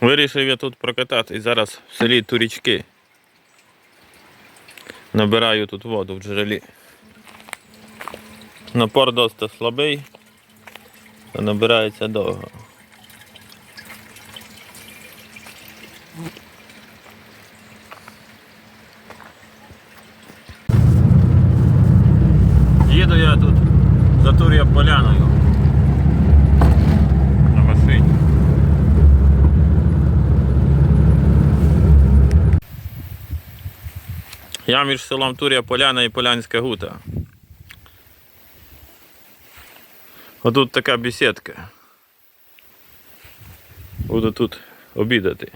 Вирішив я тут прокататись. Зараз в селі Турічки. Набираю тут воду в джерелі. Напор досить слабий, то набирається довго. Їду я тут за Тур'я Поляною. Я між селом Тур'я Поляна і Полянська Гута. Отут така бесідка. Буду тут обідати.